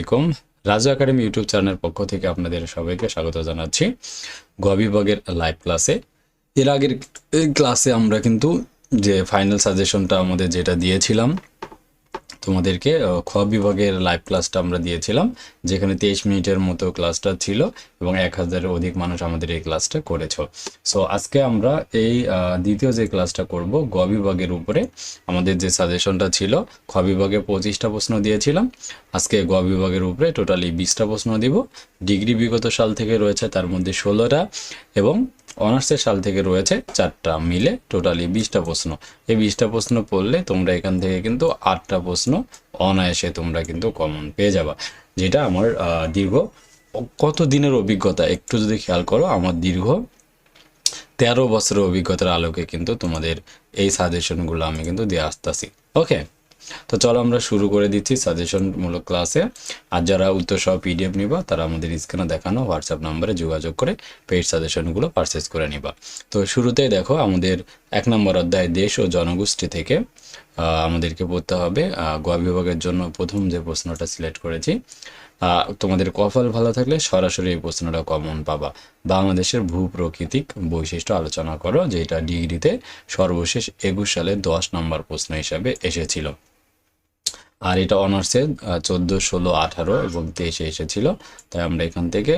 আলাইকুম। Raju academy YouTube চ্যানেলের পক্ষ থেকে আপনাদের সবাইকে স্বাগত জানাচ্ছি। গবিভাগের বিভাগের লাইভ ক্লাসে এর আগের ক্লাসে আমরা কিন্তু যে ফাইনাল সাজেশনটা আমাদের যেটা দিয়েছিলাম তোমাদেরকে খ বিভাগের লাইভ ক্লাসটা আমরা দিয়েছিলাম, যেখানে তেইশ মিনিটের মতো ক্লাসটা ছিল এবং এক হাজারের অধিক মানুষ আমাদের এই ক্লাসটা করেছ। সো আজকে আমরা এই দ্বিতীয় যে ক্লাসটা করব, গ বিভাগের উপরে, আমাদের যে সাজেশনটা ছিল, খ বিভাগে পঁচিশটা প্রশ্ন দিয়েছিলাম। আজকে গ বিভাগের উপরে টোটালি বিশটা প্রশ্ন দিব। ডিগ্রি বিগত সাল থেকে রয়েছে তার মধ্যে ষোলোটা এবং অনার্সের সাল থেকে রয়েছে চারটা মিলে টোটালি বিশটা প্রশ্ন। এই বিশটা প্রশ্ন পড়লে তোমরা এখান থেকে কিন্তু আটটা প্রশ্ন অনায়াসে তোমরা কিন্তু কমন পেয়ে যাবা। যেটা আমার দীর্ঘ কত দিনের অভিজ্ঞতা? একটু যদি খেয়াল করো, আমার দীর্ঘ তেরো বছরের অভিজ্ঞতার আলোকে কিন্তু তোমাদের এই সাজেশনগুলো আমি কিন্তু দিয়ে আসতেছি। ওকে তো চলো আমরা শুরু করে দিচ্ছি সাজেশনমূলক ক্লাসে আর যারা উত্তর সহ পিডিএফ নিবা তারা আমাদের স্ক্রিনে দেখানো হোয়াটসঅ্যাপ নাম্বারে যোগাযোগ করে পেইড সাজেশনগুলো পারচেস করে নিবা। তো শুরুতেই দেখো আমাদের এক নম্বর অধ্যায় দেশ ও জনগোষ্ঠী থেকে আমাদেরকে পড়তে হবে। আহ, গ বিভাগের জন্য প্রথম যে প্রশ্নটা সিলেক্ট করেছি তোমাদের কপাল ভালো থাকলে সরাসরি এই প্রশ্নটা কমন পাবা। বাংলাদেশের ভূপ্রকৃতিক বৈশিষ্ট্য আলোচনা করো যেটা ডিগ্রিতে সর্বশেষ একুশ সালে দশ নম্বর প্রশ্ন হিসাবে এসেছিল। আর এটা অনার্সে চোদ্দ, ষোলো, আঠারো এবং তেইশে এসেছিল। তাই আমরা এখান থেকে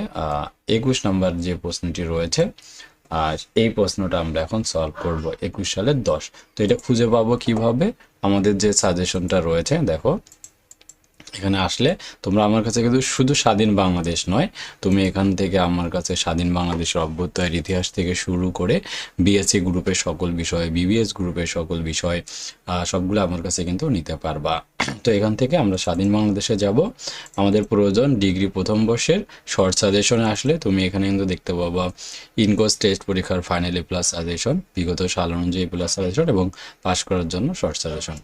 একুশ নাম্বার যে প্রশ্নটি রয়েছে, আর এই প্রশ্নটা আমরা এখন সলভ করব একুশ সালের দশ। তো এটা খুঁজে পাবো কীভাবে? আমাদের যে সাজেশনটা রয়েছে, দেখো, এখানে আসলে তোমরা আমার কাছে কিন্তু শুধু স্বাধীন বাংলাদেশ নয়, তুমি এখান থেকে আমার কাছে স্বাধীন বাংলাদেশের অভ্যুদয়ের ইতিহাস থেকে শুরু করে বিএসসি গ্রুপের সকল বিষয় বিবিএস গ্রুপের সকল বিষয় সবগুলো আমার কাছে কিন্তু নিতে পারবা। তো এখান থেকে আমরা স্বাধীন বাংলাদেশে যাব। আমাদের প্রয়োজন ডিগ্রি প্রথম বর্ষের। শর্ট সাজেশনে আসলে তুমি এখানে কিন্তু দেখতে পাবা ইনকোর্স টেস্ট পরীক্ষার ফাইনালি প্লাস সাজেশন বিগত সাল অনুযায়ী প্লাস সাজেশন এবং পাশ করার জন্য শর্ট সাজেশন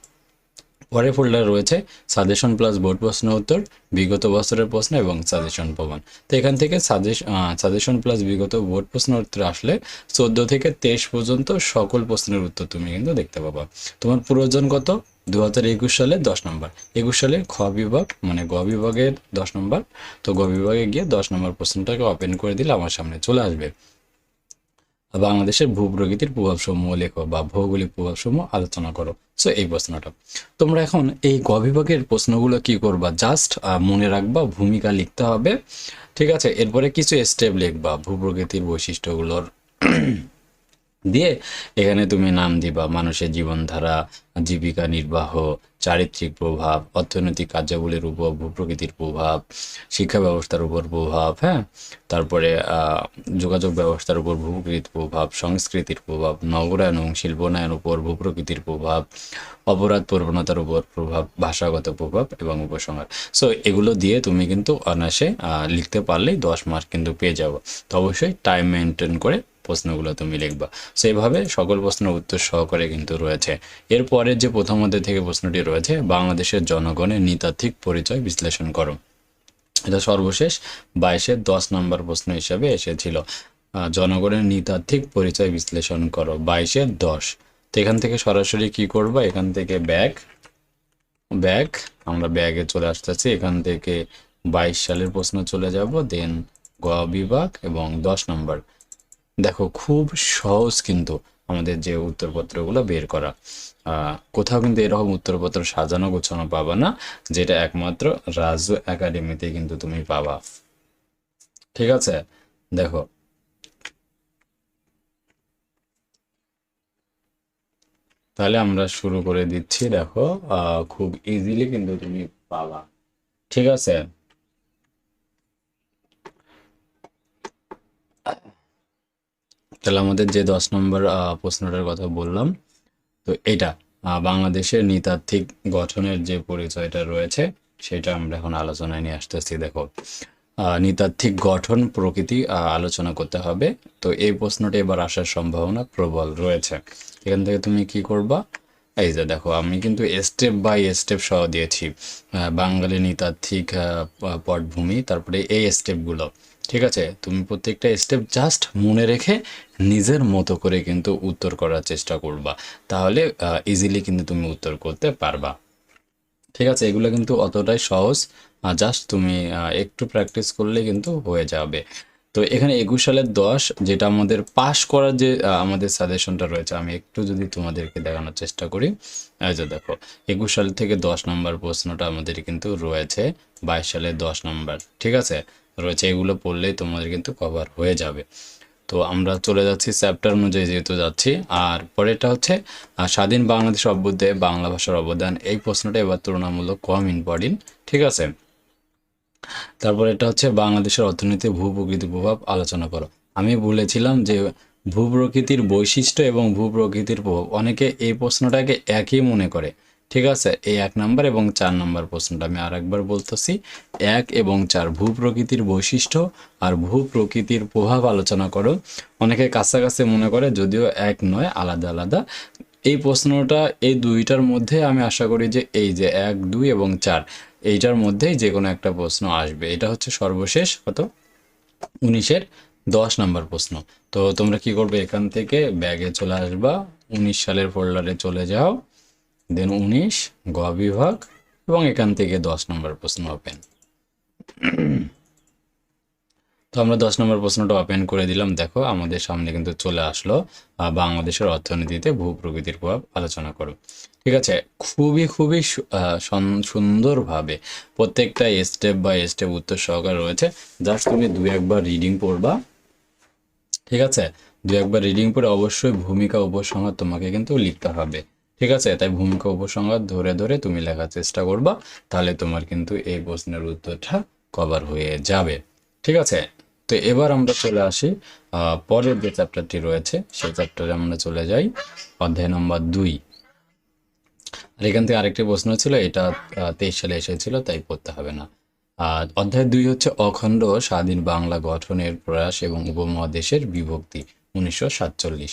পরের ফোল্ডার রয়েছে সাজেশন প্লাস বোর্ড প্রশ্ন উত্তর, বিগত বছরের প্রশ্ন এবং সাজেশন প্রমাণ। তো এখান থেকে সাজেশন প্লাস বিগত বোর্ড প্রশ্ন উত্তর আসলে চোদ্দ থেকে তেইশ পর্যন্ত সকল প্রশ্নের উত্তর তুমি কিন্তু দেখতে পাবা। তোমার প্রয়োজন কত? দু হাজার একুশ সালে দশ নম্বর। একুশ সালে খ বিভাগ মানে গ বিভাগের দশ নম্বর। তো গ বিভাগে গিয়ে দশ নম্বর প্রশ্নটাকে ওপেন করে দিলে আমার সামনে চলে আসবে। বাংলাদেশের ভূপ্রকৃতির প্রভাবসমূহ লেখো বা ভৌগোলিক প্রভাবসমূহ আলোচনা করো। সো এই প্রশ্নটা। তোমরা এখন এই গ বিভাগের প্রশ্নগুলো কি করবা? জাস্ট মনে রাখবা, ভূমিকা লিখতে হবে। ঠিক আছে? এরপরে কিছু স্টেপ লিখবা, ভূপ্রকৃতির বৈশিষ্ট্যগুলোর। দিয়ে এখানে তুমি নাম দিবা, মানুষের জীবনধারা, জীবিকা নির্বাহ, চারিত্রিক প্রভাব, অর্থনৈতিক কার্যাবলীর উপর, ভূপ্রকৃতির প্রভাব, শিক্ষা ব্যবস্থার উপর প্রভাব হ্যাঁ? তারপরে যোগাযোগ ব্যবস্থার উপর ভূপ্রকৃতির প্রভাব, সংস্কৃতির প্রভাব, নগরায়ন এবং শিল্পায়নের উপর ভূপ্রকৃতির প্রভাব, অপরাধ প্রবণতার উপর প্রভাব, ভাষাগত প্রভাব এবং উপসংহার। সো এগুলো দিয়ে তুমি কিন্তু অনায়াসে লিখতে পারলেই দশ মার্ক কিন্তু পেয়ে যাব। তো অবশ্যই টাইম মেনটেন করে প্রশ্নগুলো তুমি লিখবা। সেইভাবে সকল প্রশ্নের উত্তর সহকারে কিন্তু রয়েছে। এরপরের যে প্রথম অধ্যায় থেকে প্রশ্নটি রয়েছে, বাংলাদেশের জনগণের নৃতাত্ত্বিক পরিচয় বিশ্লেষণ করো। এটা সর্বশেষ বাইশের দশ নম্বর প্রশ্ন হিসেবে এসেছিল। জনগণের নৃতাত্ত্বিক পরিচয় বিশ্লেষণ করো বাইশের দশ। তো এখান থেকে সরাসরি কি করবা? এখান থেকে ব্যাগ। ব্যাগ, আমরা ব্যাগে চলে আসতেছি। এখান থেকে বাইশ সালের প্রশ্ন চলে যাব, দেন গ বিভাগ এবং দশ নম্বর। দেখো, খুব সহজ কিন্তু আমাদের যে উত্তরপত্রগুলো বের করা। কোথাও কিন্তু এরকম উত্তরপত্র সাজানো, গোছানো পাবা না, যেটা একমাত্র রাজু একাডেমিতে কিন্তু তুমি পাবা। ঠিক আছে? দেখো। তাহলে আমরা শুরু করে দিচ্ছি, দেখো খুব ইজিলি কিন্তু তুমি পাবা। ঠিক আছে? তাহলে আমাদের যে দশ নম্বর প্রশ্নটার কথা বললাম, তো এটা বাংলাদেশের নৃতাত্ত্বিক গঠনের যে পরিচয়টা রয়েছে, সেটা আমরা এখন আলোচনায় নিয়ে আসতেছি, দেখো। নৃতাত্ত্বিক গঠন প্রকৃতি আলোচনা করতে হবে। তো এই প্রশ্নটা এবার আসার সম্ভাবনা প্রবল রয়েছে। এখান থেকে তুমি কি করবা? এই যে দেখো, আমি কিন্তু স্টেপ বাই স্টেপ সহ দিয়েছি। বাঙালি নৃতাত্ত্বিক পটভূমি, তারপরে এই স্টেপগুলো ঠিক আছে, তুমি প্রত্যেকটা স্টেপ জাস্ট মনে রেখে নিজের মতো করে কিন্তু উত্তর করার চেষ্টা করবা। তাহলে ইজিলি কিন্তু তুমি উত্তর করতে পারবা। ঠিক আছে, এগুলো কিন্তু অতটাই সহজ। জাস্ট তুমি একটু প্র্যাকটিস করলে কিন্তু হয়ে যাবে। তো এখানে একুশ সালের দশ, যেটা আমাদের পাশ করার যে আমাদের সাজেশনটা রয়েছে, আমি একটু যদি তোমাদেরকে দেখানোর চেষ্টা করি। যে দেখো, একুশ সাল থেকে দশ নম্বর প্রশ্নটা আমাদের কিন্তু রয়েছে, বাইশ সালে দশ নম্বর। ঠিক আছে? রয়েছে, এগুলো পড়লেই তোমাদের কিন্তু কভার হয়ে যাবে। তো আমরা চলে যাচ্ছি চ্যাপ্টার অনুযায়ী যেহেতু যাচ্ছি, আর পরেরটা হচ্ছে স্বাধীন বাংলাদেশ অভ্যুদয়ে বাংলা ভাষার অবদান। এই প্রশ্নটা এবার তুলনামূলক কম ইম্পর্টেন্ট ঠিক আছে? তারপর এটা হচ্ছে, বাংলাদেশের অর্থনীতি, ভূ প্রকৃতির প্রভাব আলোচনা করো। আমি বলেছিলাম যে ভূ প্রকৃতির বৈশিষ্ট্য এবং ভূ প্রকৃতির প্রভাব, অনেকে এই প্রশ্নটাকে একই মনে করে। ঠিক আছে, এই এক নাম্বার এবং চার নাম্বার প্রশ্নটা আমি আর একবার বলতেছি। এক এবং চার ভূ প্রকৃতির বৈশিষ্ট্য আর ভূ প্রকৃতির প্রভাব আলোচনা করো। অনেকে কাছাকাছি মনে করে যদিও এক নয়, আলাদা আলাদা। এই প্রশ্নটা এই দুইটার মধ্যে আমি আশা করি যে এই যে এক, দুই এবং চার, এইটার মধ্যেই যে কোনো একটা প্রশ্ন আসবে। এটা হচ্ছে সর্বশেষ, কত? উনিশের দশ নম্বর প্রশ্ন। তো তোমরা কি করবে এখান থেকে ব্যাগে চলে আসবা, উনিশ সালের ফোল্ডারে চলে যাও। দেন উনিশ, গ বিভাগ, এবং এখান থেকে দশ নম্বর প্রশ্ন ওপেন তো আমরা দশ নম্বর প্রশ্নটা ওপেন করে দিলাম। দেখো, আমাদের সামনে কিন্তু চলে আসলো বাংলাদেশের অর্থনীতিতে ভূ প্রকৃতির প্রভাব আলোচনা করো। ঠিক আছে? খুবই খুবই সুন্দরভাবে প্রত্যেকটা স্টেপ বাই স্টেপ উত্তর সহকারে রয়েছে। জাস্ট তুমি দু একবার রিডিং পড়বা। ঠিক আছে? দু একবার রিডিং পড়ে অবশ্যই ভূমিকা, উপসংহার তোমাকে কিন্তু লিখতে হবে। ঠিক আছে? তাই ভূমিকা উপসংহার ধরে ধরে তুমি লেখার চেষ্টা করবা, তাহলে তোমার কিন্তু এই প্রশ্নের উত্তরটা কভার হয়ে যাবে। ঠিক আছে? তো এবার আমরা চলে আসি পরের যে চ্যাপ্টারটি রয়েছে, সেই চ্যাপ্টারে আমরা চলে যাই। অধ্যায় নম্বর দুই। আর এখান থেকে আরেকটি প্রশ্ন ছিল, এটা তেইশ সালে এসেছিল, তাই পড়তে হবে না। আর অধ্যায় দুই হচ্ছে অখণ্ড স্বাধীন বাংলা গঠনের প্রয়াস এবং উপমহাদেশের বিভক্তি, উনিশশো সাতচল্লিশ।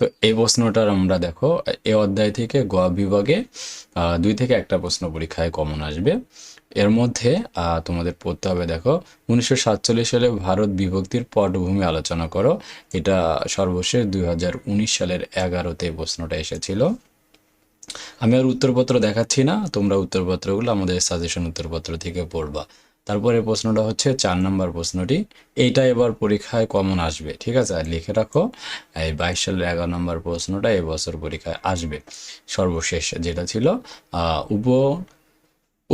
তো এই প্রশ্নটার আমরা দেখো এই অধ্যায় থেকে গ বিভাগে দুই থেকে একটা প্রশ্ন পরীক্ষায় কমন আসবে। এর মধ্যে তোমাদের পড়তে হবে দেখো, উনিশশো সাতচল্লিশ সালে ভারত বিভক্তির পটভূমি আলোচনা করো। এটা সর্বশেষ দুই হাজার উনিশ সালের এগারোতে প্রশ্নটা এসেছিল। আমি আর উত্তরপত্র দেখাচ্ছি না, তোমরা উত্তরপত্রগুলো আমাদের সাজেশন উত্তরপত্র থেকে পড়বা। তারপরে প্রশ্নটা হচ্ছে চার নম্বর প্রশ্নটি, এইটা এবার পরীক্ষায় কমন আসবে, ঠিক আছে? লিখে রাখো, এই বাইশ সালের এগারো নম্বর প্রশ্নটা এবছর পরীক্ষায় আসবে। সর্বশেষ যেটা ছিল উপ,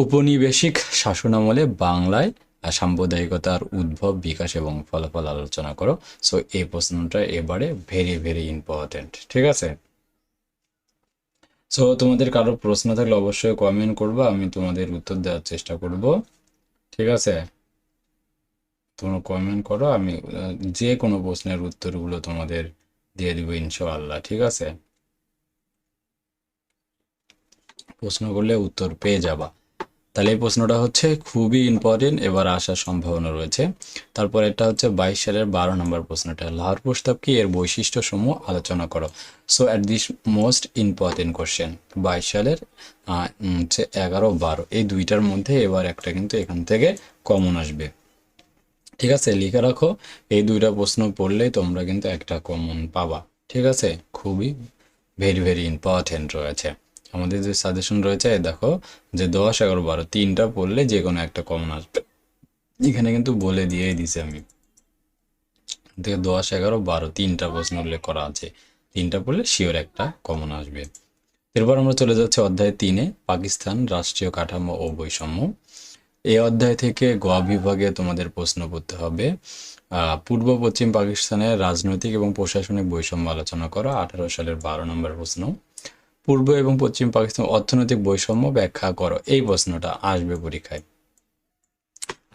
উপনিবেশিক শাসনামলে বাংলায় সাম্প্রদায়িকতার উদ্ভব, বিকাশ এবং ফলাফল আলোচনা করো। সো এই প্রশ্নটা এবারে ভেরি ভেরি ইম্পর্টেন্ট ঠিক আছে? সো তোমাদের কারও প্রশ্ন থাকলে অবশ্যই কমেন্ট করবা, আমি তোমাদের উত্তর দেওয়ার চেষ্টা করব। ঠিক আছে? তোমরা কমেন্ট করো, আমি যে কোনো প্রশ্নের উত্তরগুলো তোমাদের দিয়ে দিব ইনশাআল্লাহ, ঠিক আছে? প্রশ্ন করলে উত্তর পেয়ে যাবা। তাহলে এই প্রশ্নটা হচ্ছে খুবই ইম্পর্টেন্ট এবার আসার সম্ভাবনা রয়েছে। তারপর এটা হচ্ছে বাইশ সালের বারো নম্বর প্রশ্নটা। লাহোর প্রস্তাব কি এর বৈশিষ্ট্য সমূহ আলোচনা করো? So at this most important question বাইশ সালের হচ্ছে এগারো, বারো, এই দুইটার মধ্যে এবার একটা কিন্তু এখান থেকে কমন আসবে। ঠিক আছে, লিখে রাখো, এই দুইটা প্রশ্ন পড়লেই তোমরা কিন্তু একটা কমন পাবা। ঠিক আছে, খুবই ভেরি ভেরি ইম্পর্টেন্ট রয়েছে। আমাদের যে সাজেশন রয়েছে, দেখো যে দশ এগারো বারো, তিনটা পড়লে যে কোনো একটা কমন আসবে। এখানে কিন্তু বলে দিয়েই দিছি আমি। থেকে দশ এগারো বারো, তিনটা প্রশ্ন উল্লেখ করা আছে। তিনটা পড়লে শিওর একটা কমন আসবে। এরপর আমরা চলে যাচ্ছি অধ্যায় তিনে, পাকিস্তান রাষ্ট্রীয় কাঠামো ও বৈষম্য। এই অধ্যায় থেকে গ বিভাগে তোমাদের প্রশ্ন করতে হবে পূর্ব পশ্চিম পাকিস্তানের রাজনৈতিক এবং প্রশাসনিক বৈষম্য আলোচনা করো, আঠারো সালের বারো নম্বর প্রশ্ন। পূর্ব এবং পশ্চিম পাকিস্তান অর্থনৈতিক বৈষম্য ব্যাখ্যা করো। এই প্রশ্নটা আসবে পরীক্ষায়।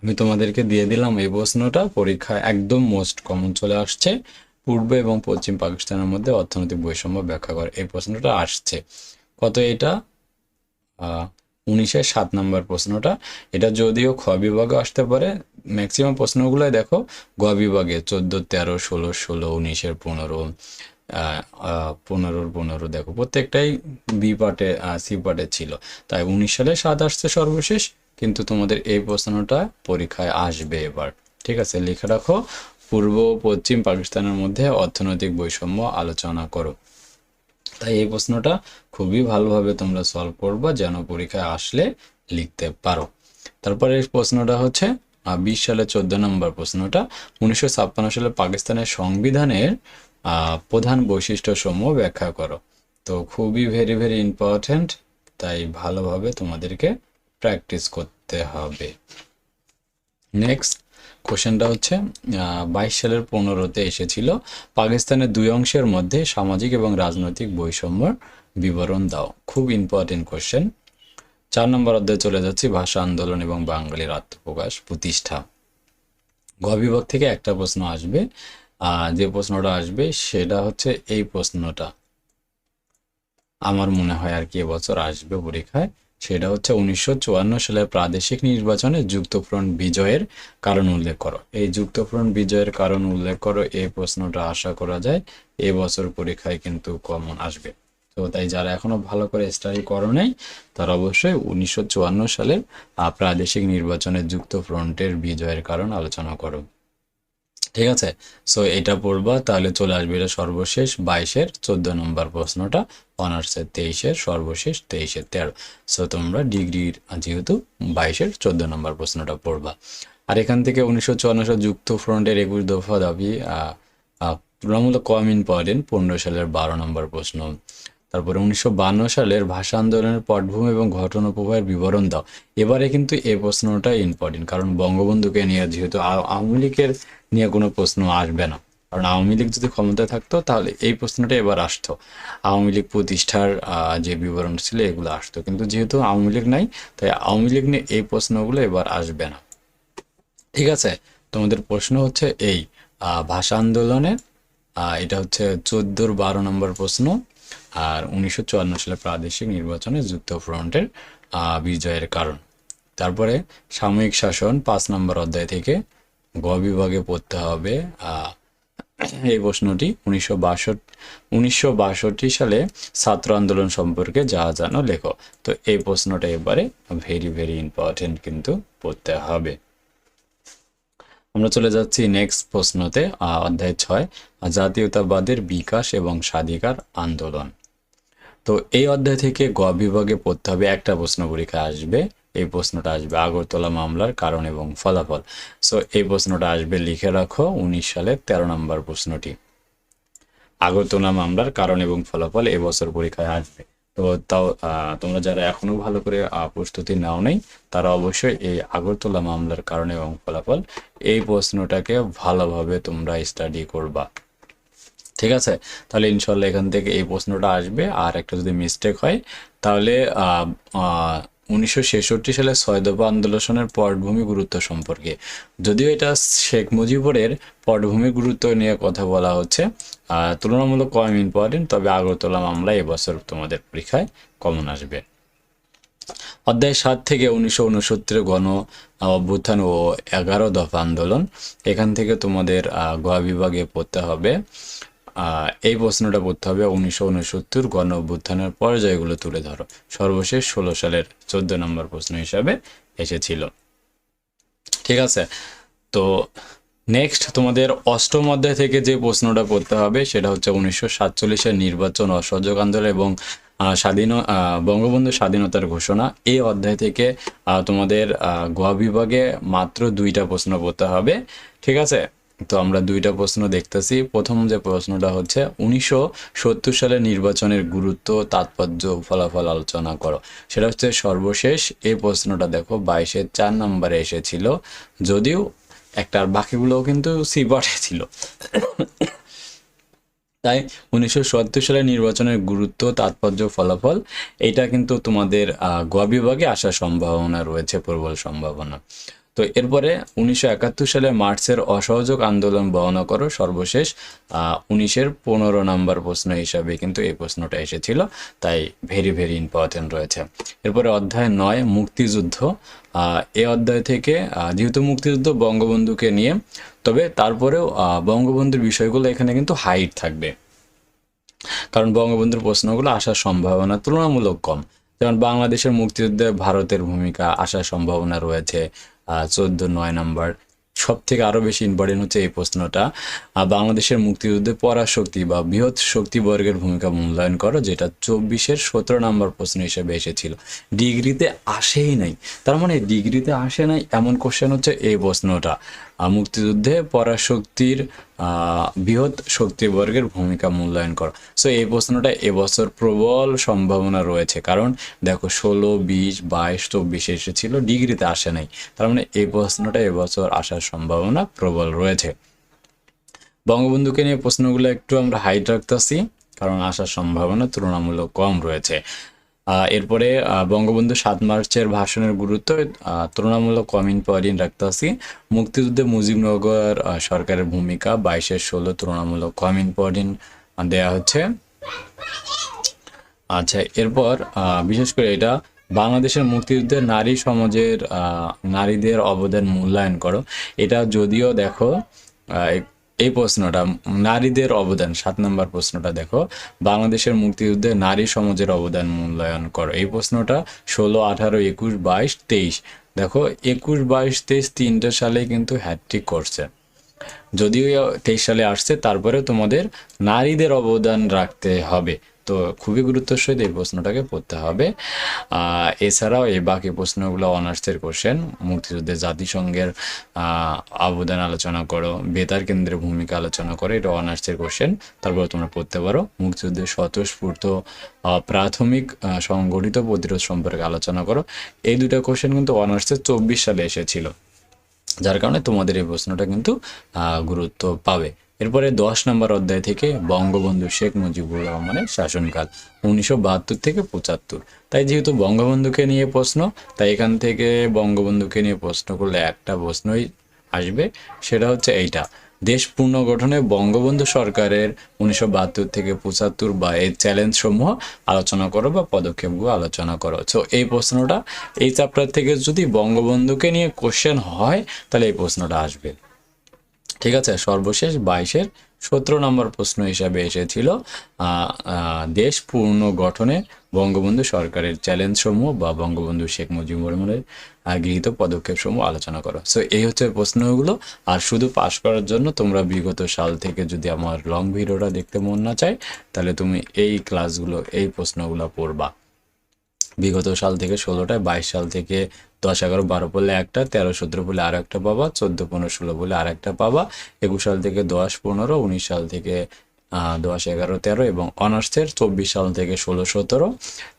আমি তোমাদেরকে দিয়ে দিলাম এই প্রশ্নটা। পরীক্ষায় একদম মোস্ট কমন চলে আসছে। পূর্ব এবং পশ্চিম পাকিস্তানের মধ্যে অর্থনৈতিক বৈষম্য ব্যাখ্যা করো। এই প্রশ্নটা আসছে। কত এটা? উনিশের সাত নম্বর প্রশ্নটা। এটা যদিও খ বিভাগে আসতে পারে। ম্যাক্সিমাম প্রশ্নগুলোই দেখো। গ বিভাগে চোদ্দ, তেরো, ষোলো ষোলো, উনিশের পনেরো। পনেরোর পনেরো, দেখো, প্রত্যেকটাই বি পার্টে সি পার্টে ছিল। তাই উনিশ সালে সাত আসছে সর্বশেষ, কিন্তু তোমাদের এই প্রশ্নটা পরীক্ষায় আসবে এবার। ঠিক আছে, লিখে রাখো। পূর্ব পশ্চিম পাকিস্তানের মধ্যে অর্থনৈতিক বৈষম্য আলোচনা করো। তাই এই প্রশ্নটা খুবই ভালোভাবে তোমরা সলভ করবা, যেন পরীক্ষায় আসলে লিখতে পারো। তারপরে প্রশ্নটা হচ্ছে বিশ সালে চোদ্দ নম্বর প্রশ্নটা। উনিশশো ছাপ্পান্ন সালে পাকিস্তানের সংবিধানের প্রধান বৈশিষ্ট্য সমূহ ব্যাখ্যা করো। তো খুবই ভেরি ভেরি ইম্পর্ট্যান্ট তাই ভালোভাবে তোমাদেরকে প্র্যাকটিস করতে হবে। নেক্সট কোশ্চেনটা হচ্ছে বাইশ সালের পনেরোতে এসেছিল, পাকিস্তানের দুই অংশের মধ্যে সামাজিক এবং রাজনৈতিক বৈষম্যর বিবরণ দাও। খুব ইম্পর্টেন্ট কোশ্চেন চার নম্বর অধ্যায়ে চলে যাচ্ছি, ভাষা আন্দোলন এবং বাঙালির আত্মপ্রকাশ প্রতিষ্ঠা। গ থেকে একটা প্রশ্ন আসবে যে প্রশ্নটা আসবে সেটা হচ্ছে এই প্রশ্নটা। আমার মনে হয় আর কি এবছর আসবে পরীক্ষায়। সেটা হচ্ছে উনিশশো সালের প্রাদেশিক নির্বাচনে যুক্তফ্রন্ট বিজয়ের কারণ উল্লেখ করো। এই যুক্তফ্রন্ট বিজয়ের কারণ উল্লেখ করো, এই প্রশ্নটা আশা করা যায় এবছর পরীক্ষায় কিন্তু কমন আসবে। তো তাই যারা এখনও ভালো করে স্টাডি করো নাই, তারা অবশ্যই উনিশশো চুয়ান্ন সালের প্রাদেশিক নির্বাচনে যুক্তফ্রন্টের বিজয়ের কারণ আলোচনা করো। ঠিক আছে? সো এটা পড়বা, তাহলে চলে আসবে এটা সর্বশেষ বাইশের চোদ্দ নম্বর প্রশ্নটা, অনার্সের তেইশের সর্বশেষ তেইশের তেরো। সো তোমরা ডিগ্রির, যেহেতু বাইশের চোদ্দ নম্বর প্রশ্নটা পড়বা। আর এখান থেকে উনিশশো চুয়ান্ন যুক্ত ফ্রন্টের একুশ দফা দাবি তুলনামূলক কম ইম্পর্টেন্ট পনেরো সালের বারো নম্বর প্রশ্ন। তারপরে উনিশশো সালের ভাষা আন্দোলনের পটভূমি এবং ঘটনা প্রবাহের বিবরণ দাও। এবারে কিন্তু এই প্রশ্নটা ইম্পর্টেন্ট কারণ বঙ্গবন্ধুকে নিয়ে যেহেতু আওয়ামী লীগের নিয়ে কোনো প্রশ্ন আসবে না। কারণ আওয়ামী লীগ যদি ক্ষমতায় থাকতো, তাহলে এই প্রশ্নটা এবার আসতো। আওয়ামী লীগ প্রতিষ্ঠার যে বিবরণ ছিল, এগুলো আসতো। কিন্তু যেহেতু আওয়ামী লীগ নাই, তাই আওয়ামী লীগ নিয়ে এই প্রশ্নগুলো এবার আসবে না। ঠিক আছে? তোমাদের প্রশ্ন হচ্ছে এই ভাষা আন্দোলনের এটা হচ্ছে চোদ্দোর বারো নম্বর প্রশ্ন। আর উনিশশো চুয়ান্ন সালে প্রাদেশিক নির্বাচনে যুক্ত ফ্রন্টের আহ, বিজয়ের কারণ। তারপরে সাময়িক শাসন পাঁচ নম্বর অধ্যায় থেকে গ বিভাগে পড়তে হবে। এই প্রশ্নটি উনিশশো বাষট্টি সালে ছাত্র আন্দোলন সম্পর্কে যা জানো লেখো। তো এই প্রশ্নটা এবারে ভেরি ভেরি ইম্পর্টেন্ট কিন্তু পড়তে হবে। আমরা চলে যাচ্ছি নেক্সট প্রশ্নতে অধ্যায় ছয়, জাতীয়তাবাদের বিকাশ এবং স্বাধিকার আন্দোলন। তো এই অধ্যায় থেকে গ বিভাগে পড়তে হবে, একটা প্রশ্ন পরীক্ষা আসবে, এই প্রশ্নটা আসবে আগরতলা মামলার কারণ এবং ফলাফল। সো এই প্রশ্নটা আসবে, লিখে রাখো, উনিশ সালের তেরো নম্বর প্রশ্নটি। আগরতলা মামলার কারণ এবং ফলাফল এবছর পরীক্ষায় আসবে। তো তাও তোমরা যারা এখনও ভালো করে প্রস্তুতি নাও নেই, তারা অবশ্যই এই আগরতলা মামলার কারণে এবং ফলাফল এই প্রশ্নটাকে ভালোভাবে তোমরা স্টাডি করবা। ঠিক আছে? তাহলে ইনশাল্লাহ এখান থেকে এই প্রশ্নটা আসবে, আর একটা যদি মিস্টেক হয়, তাহলে উনিশশো ছেষট্টি সালে ছয় দফা আন্দোলনের পটভূমি গুরুত্ব সম্পর্কে। যদিও এটা শেখ মুজিবুরের পটভূমি গুরুত্ব নিয়ে কথা বলা হচ্ছে তুলনামূলক কম ইম্পর্টেন্ট তবে আগরতলা মামলা এবছর তোমাদের পরীক্ষায় কমন আসবে। অধ্যায় সাত থেকে উনিশশো উনসত্তরের গণ অভ্যুত্থান ও এগারো দফা আন্দোলন। এখান থেকে তোমাদের আহ, গ বিভাগে পড়তে হবে। এই প্রশ্নটা পড়তে হবে উনিশশো উনসত্তর গণ অভ্যুত্থানের পর্যায়গুলো তুলে ধরো। সর্বশেষ ষোলো সালের চোদ্দ নম্বর প্রশ্ন হিসাবে এসেছিল। ঠিক আছে? তো নেক্সট তোমাদের অষ্টম অধ্যায় থেকে যে প্রশ্নটা পড়তে হবে সেটা হচ্ছে উনিশশো সাতচল্লিশের নির্বাচন অসহযোগ আন্দোলন এবং স্বাধীন বঙ্গবন্ধু স্বাধীনতার ঘোষণা। এই অধ্যায় থেকে তোমাদের আহ, গ বিভাগে মাত্র দুইটা প্রশ্ন পড়তে হবে। ঠিক আছে? তো আমরা দুইটা প্রশ্ন দেখতেছি। প্রথম যে প্রশ্নটা হচ্ছে, উনিশশো সত্তর সালের নির্বাচনের গুরুত্ব, তাৎপর্য ফলাফল আলোচনা করো। সেটা হচ্ছে সর্বশেষ, এই প্রশ্নটা দেখো, বাইশের চার নম্বরে এসেছিল। যদিও একটা, আর বাকিগুলোও কিন্তু সিবাটে ছিল। তাই উনিশশো সালের নির্বাচনের গুরুত্ব, তাৎপর্য, ফলাফল, এটা কিন্তু তোমাদের গ বিভাগে আসার সম্ভাবনা রয়েছে, প্রবল সম্ভাবনা। তো এরপরে উনিশশো একাত্তর সালে মার্চের অসহযোগ আন্দোলন বর্ণনা করো সর্বশেষ। উনিশের পনেরো নম্বর প্রশ্ন হিসাবে কিন্তু এই প্রশ্নটা এসেছিল, তাই ভেরি ভেরি ইম্পর্টেন্ট রয়েছে। এরপরে অধ্যায় নয়, মুক্তিযুদ্ধ। এই অধ্যায় থেকে যেহেতু মুক্তিযুদ্ধ বঙ্গবন্ধুকে নিয়ে, তবে তারপরেও বঙ্গবন্ধুর বিষয়গুলো এখানে কিন্তু হাইট থাকবে। কারণ বঙ্গবন্ধুর প্রশ্নগুলো আসার সম্ভাবনা তুলনামূলক কম। যেমন বাংলাদেশের মুক্তিযুদ্ধে ভারতের ভূমিকা আসার সম্ভাবনা রয়েছে চোদ্দ, নয় নাম্বার। সব থেকে আরও বেশি ইম্পর্টেন্ট হচ্ছে এই প্রশ্নটা। বাংলাদেশের মুক্তিযুদ্ধে পরাশক্তি বা বৃহৎ শক্তি বর্গের ভূমিকা মূল্যায়ন করো, যেটা চব্বিশের সতেরো নম্বর প্রশ্ন হিসেবে এসেছিল। ডিগ্রিতে আসেই নাই। তার মানে ডিগ্রিতে আসে নাই এমন কোশ্চেন হচ্ছে এই প্রশ্নটা। মুক্তিযুদ্ধে পরাশক্তির বৃহৎ শক্তিবর্গের ভূমিকা মূল্যায়ন করো। সো এই প্রশ্নটা এবছর প্রবল সম্ভাবনা রয়েছে। কারণ, দেখো, ষোলো, বিশ, বাইশ, চব্বিশে এসেছিল, ডিগ্রিতে আসে নাই। তার মানে এই প্রশ্নটা এবছর আসার সম্ভাবনা প্রবল রয়েছে। বঙ্গবন্ধুকে নিয়ে প্রশ্নগুলো একটু আমরা হাইট রাখতেছি, কারণ আসার সম্ভাবনা তুলনামূলক কম রয়েছে। এরপরে বঙ্গবন্ধু সাত মার্চের ভাষণের গুরুত্ব তুলনামূলক কম ইম্পর্টেন্ট রাখতেছি মুক্তিযুদ্ধে মুজিবনগর সরকারের ভূমিকা, বাইশের ষোলো তুলনামূলক কম ইম্পর্টেন্ট দেয়া হচ্ছে। আচ্ছা এরপর বিশেষ করে এটা, বাংলাদেশের মুক্তিযুদ্ধে নারী সমাজের নারীদের অবদান মূল্যায়ন করো। এটা যদিও দেখো এই- প্রশ্নটা, নারীদের অবদান, সাত নম্বর প্রশ্নটা দেখো। বাংলাদেশের মুক্তিযুদ্ধে নারী সমাজের অবদান মূল্যায়ন করো। এই প্রশ্নটা ষোলো, আঠারো, একুশ, বাইশ, তেইশ। দেখো, একুশ, বাইশ, তেইশ, তিনটা সালে কিন্তু হ্যাট্রিক করছে। যদিও তেইশ সালে আসছে তারপরে তোমাদের নারীদের অবদান রাখতে হবে। তো খুবই গুরুত্বের সহিত এই প্রশ্নটাকে পড়তে হবে। এছাড়াও এই বাকি প্রশ্নগুলো অনার্সের কোশ্চেন মুক্তিযুদ্ধে জাতিসংঘের অবদান আলোচনা করো, বেতার কেন্দ্রের ভূমিকা আলোচনা করো, এটা অনার্সের কোশ্চেন তারপর তোমরা পড়তে পারো। মুক্তিযুদ্ধের স্বতঃস্ফূর্ত প্রাথমিক সংগঠিত প্রতিরোধ সম্পর্কে আলোচনা করো। এই দুটো কোশ্চেন কিন্তু অনার্সের চব্বিশ সালে এসেছিল, যার কারণে তোমাদের এই প্রশ্নটা কিন্তু গুরুত্ব পাবে। এরপরে দশ নম্বর অধ্যায় থেকে বঙ্গবন্ধু শেখ মুজিবুর রহমানের শাসনকাল, উনিশশো বাহাত্তর থেকে পঁচাত্তর। তাই যেহেতু বঙ্গবন্ধুকে নিয়ে প্রশ্ন, তাই এখান থেকে বঙ্গবন্ধুকে নিয়ে প্রশ্ন করলে একটা প্রশ্নই আসবে, সেটা হচ্ছে এইটা। দেশ পুনর্গঠনে বঙ্গবন্ধু সরকারের উনিশশো বাহাত্তর থেকে পঁচাত্তর বা এই চ্যালেঞ্জ সমূহ আলোচনা করো বা পদক্ষেপগুলো আলোচনা করো। সো এই প্রশ্নটা, এই চ্যাপ্টার থেকে যদি বঙ্গবন্ধুকে নিয়ে কোশ্চেন হয়, তাহলে এই প্রশ্নটা আসবে। ঠিক আছে, সর্বশেষ বাইশের সতেরো নম্বর প্রশ্ন হিসাবে এসেছিল দেশ পূর্ণ গঠনে বঙ্গবন্ধু সরকারের চ্যালেঞ্জ সমূহ বা বঙ্গবন্ধু শেখ মুজিবুর রহমানের গৃহীত পদক্ষেপ সমূহ আলোচনা করো। সো এই হচ্ছে প্রশ্নগুলো। আর শুধু পাশ করার জন্য তোমরা বিগত সাল থেকে যদি আমার লং ভিডিওটা দেখতে মন না চায়, তাহলে তুমি এই ক্লাসগুলো এই প্রশ্নগুলো পড়বা। বিগত সাল থেকে ষোলোটায়, বাইশ সাল থেকে দশ, এগারো, বারো পড়লে একটা, তেরো সতেরো পড়লে আর একটা পাবা, চোদ্দ, পনেরো, ষোলো পড়লে আর একটা পাবা, একুশ সাল থেকে দশ, পনেরো, উনিশ সাল থেকে দশ এগারো, তেরো এবং অনার্সের চব্বিশ সাল থেকে ষোলো, সতেরো,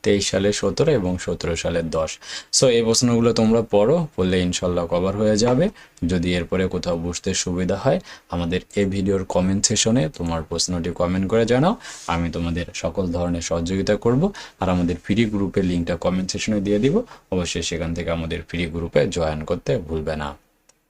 তেইশ সালে সতেরো এবং সতেরো সালের দশ। সো এই প্রশ্নগুলো তোমরা পড়ো, পড়লে ইনশাল্লাহ কভার হয়ে যাবে। যদি এরপরে কোথাও বুঝতে সুবিধা হয়, আমাদের এই ভিডিওর কমেন্ট সেশনে তোমার প্রশ্নটি কমেন্ট করে জানাও। আমি তোমাদের সকল ধরনের সহযোগিতা করব, আর আমাদের ফ্রি গ্রুপের লিঙ্কটা কমেন্ট সেশনে দিয়ে দিব। অবশ্যই সেখান থেকে আমাদের ফ্রি গ্রুপে জয়েন করতে ভুলবে না।